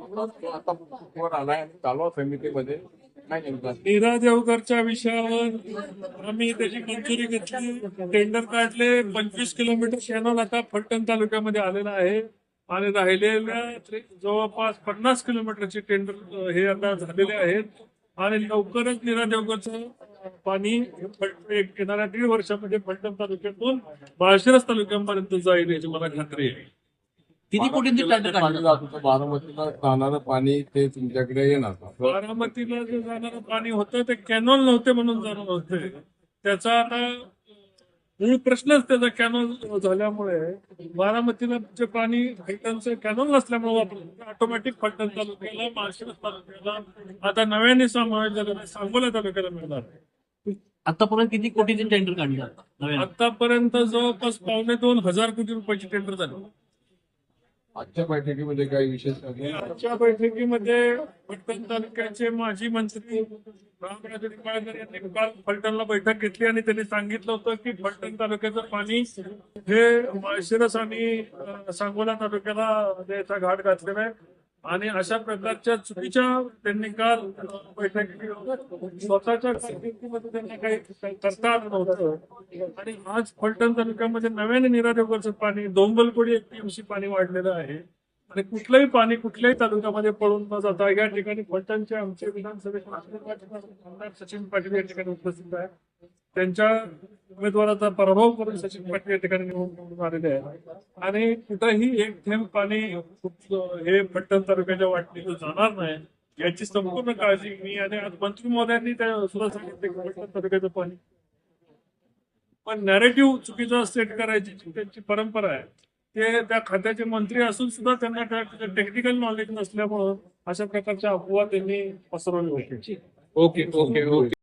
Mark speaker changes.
Speaker 1: आता आलाय चालू समितीमध्ये
Speaker 2: नीरा देवकरच्या विषयावर आम्ही त्याची मंजुरी घेतली. टेंडर काढले. पंचवीस किलोमीटर कॅनॉल आता फलटण तालुक्यामध्ये आलेला आहे. आणि राहिलेल्या जवळपास पन्नास किलोमीटरचे टेंडर हे आता झालेले आहेत. आणि लवकरच नीरा देवगडचं पाणी येणाऱ्या दीड वर्षामध्ये फलटण तालुक्यातून माळशिरस तालुक्यापर्यंत जाईल याची मला खात्री आहे.
Speaker 3: किती कोटींचे काढलं?
Speaker 1: होतं. बारामतीला जाणारं पाणी ते तुमच्याकडे येणार
Speaker 2: बारामतीला जे जाणारं पाणी होतं ते कॅनॉल नव्हते म्हणून जाणार होते. त्याचा आता मूळ प्रश्नच त्याचा कॅनॉल झाल्यामुळे बारामतीला जे पाणी फलटणचं कॅनॉल नसल्यामुळे वापरलं ऑटोमॅटिक फलटण तालुक्याला माळशिरस तालुक्याला आता नव्याने समावेश झालेला आहे, सांगोला तालुक्याला मिळणार.
Speaker 3: आतापर्यंत किती कोटीचे टेंडर काढलं?
Speaker 2: आतापर्यंत जवळपास पावणे दोन हजार कोटी रुपयाची टेंडर झाली.
Speaker 1: आजच्या बैठकीमध्ये काही विशेष
Speaker 2: आजच्या बैठकीमध्ये पटकन तालुक्याचे माजी मंत्री रामराजे निंबाळकर यांनी काल फलटणला बैठक घेतली आणि त्यांनी सांगितलं होतं की फलटण तालुक्याचं पाणी हे माळशिरस आणि सांगोला तालुक्याला घाट घातलेला आहे. आणि अशा प्रकारच्या चुकीच्या त्यांनी काल बैठकी स्वतःच्या कारकिर्दीमध्ये त्यांना काही करता आलं नव्हतं. आणि आज फलटण तालुक्यामध्ये नव्याने निरादेवकरचं पाणी दोंबलकोडी एक टीएमसी पाणी वाढलेलं आहे. आणि कुठलंही पाणी कुठल्याही तालुक्यामध्ये पळून न जाता या ठिकाणी फलटणचे आमचे विधानसभेचे आमदार सचिन पाटील या ठिकाणी उपस्थित आहे त्यांच्या उमेदवाराचा पराभव करून सचिन पाटील या ठिकाणी निवडून आलेले आहेत. आणि कुठंही एक थेंब पाणी हे पट्टण तालुक्याच्या वाटणीला जाणार नाही याची संपूर्ण काळजी मी आणि आज मंत्री महोदयांनी त्या सुद्धा सांगितले की तालुक्याचं पाणी. पण नॅरेटिव्ह चुकीचा सेट करायची त्यांची परंपरा आहे ते त्या खात्याचे मंत्री असून सुद्धा त्यांना टेक्निकल नॉलेज नसल्यामुळं अशा प्रकारच्या अफवा त्यांनी पसरवली होती.
Speaker 1: Okay okay okay.